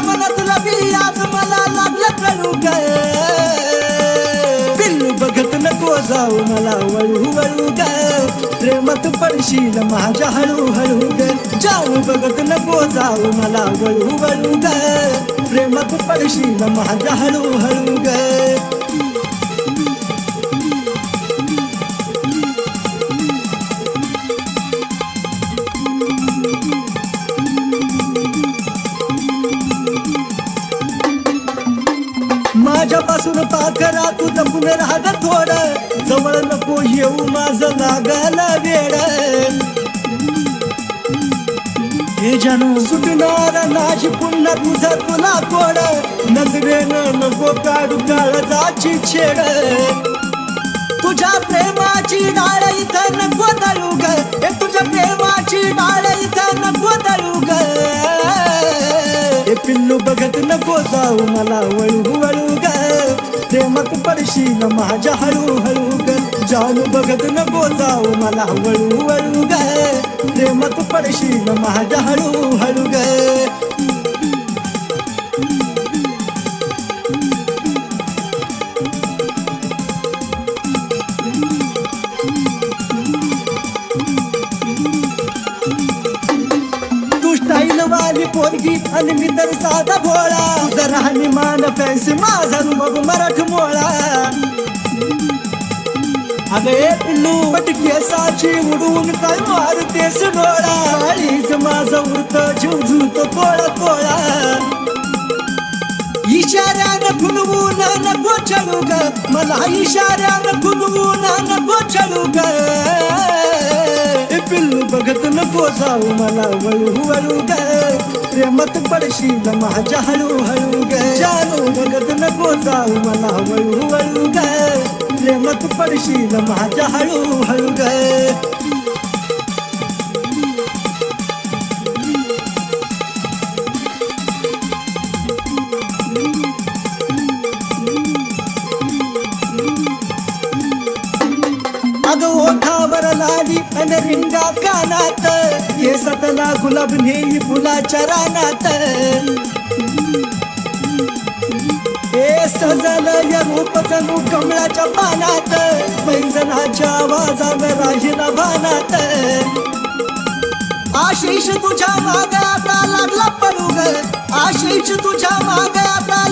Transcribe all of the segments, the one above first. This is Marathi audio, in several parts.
तुझ्या मनातला बी आज मला लागलं कळू ग पिल्लू बघत नको जाऊ मला वळू वळू ग प्रेमात पडशील माझ्या हळूहळू हळू ग जाऊ बघत नको जाऊ मला वळू वळू ग प्रेमात पडशील माझ्या हळूहळू हळू ग पाखरा तू जपून राहत थोड. जवळ नको येऊ माझं लागला वेड. हे जानू सुटणार नाश पुन्हा तुझं तुला कोड नजरेनं नको काढू काळजाची छेड. तुझ्या प्रेमाची डाळ इथं नको दळू ग तुझ्या प्रेमाची डाळ इथं नको दळू ग पिल्लू बघत नको जाऊ मला वळू वळू ग प्रेमक पडशील माझ्या हळू हळू ग जानू बघत नको जाऊ मला वळू वळू ग. प्रेमक पडशील माझ्या हळू हळू ग. वाली पोरगी आणि मी तर साधा भोळा. तुझा हानी मान फॅन्सी माझा मग मराठ मोळा. अगं ए पिल्लू केसाची उडवून काय मारतेस डोळा? काळीच माझा उरत जीव झुलतो कोळा कोळा इशाऱ्यानं फुलवून नको चलू ग. मला इशाऱ्यानं फुलवून नको चलू ग. नको जाऊ मला वळू वळू ग. प्रेमात पडशील माझ्या हळू हळू ग. जानू बघत नको जाऊ मला वळू वळू ग. प्रेमात पडशील माझ्या हळू हळू ग. अग ओठावर लाली अन रिंगा कानात. ये सतला गुलाब नेई फुलाच्या रानात. ए सजल या रूप जणू कमळाच्या पानात. पैंजनाच्या आवाजानं राहिला भानात. आशिष तुझ्या मागे आता लागला पडू ग. आशिष तुझ्या मागे आता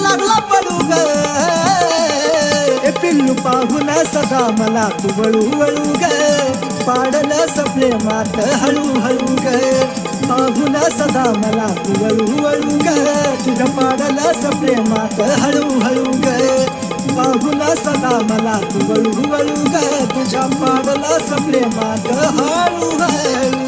ए पिल्लू पाहून सदा मला तू वळू वळू ग पाडल सपले मात हळू हळू ग पाहून सदा मला तू वळू वळू ग तुझ पाडल सपले मात हळू हळू ग पाहून सदा मला तू वळू वळू ग तुझ्या पाडल सपले मात हळू हळू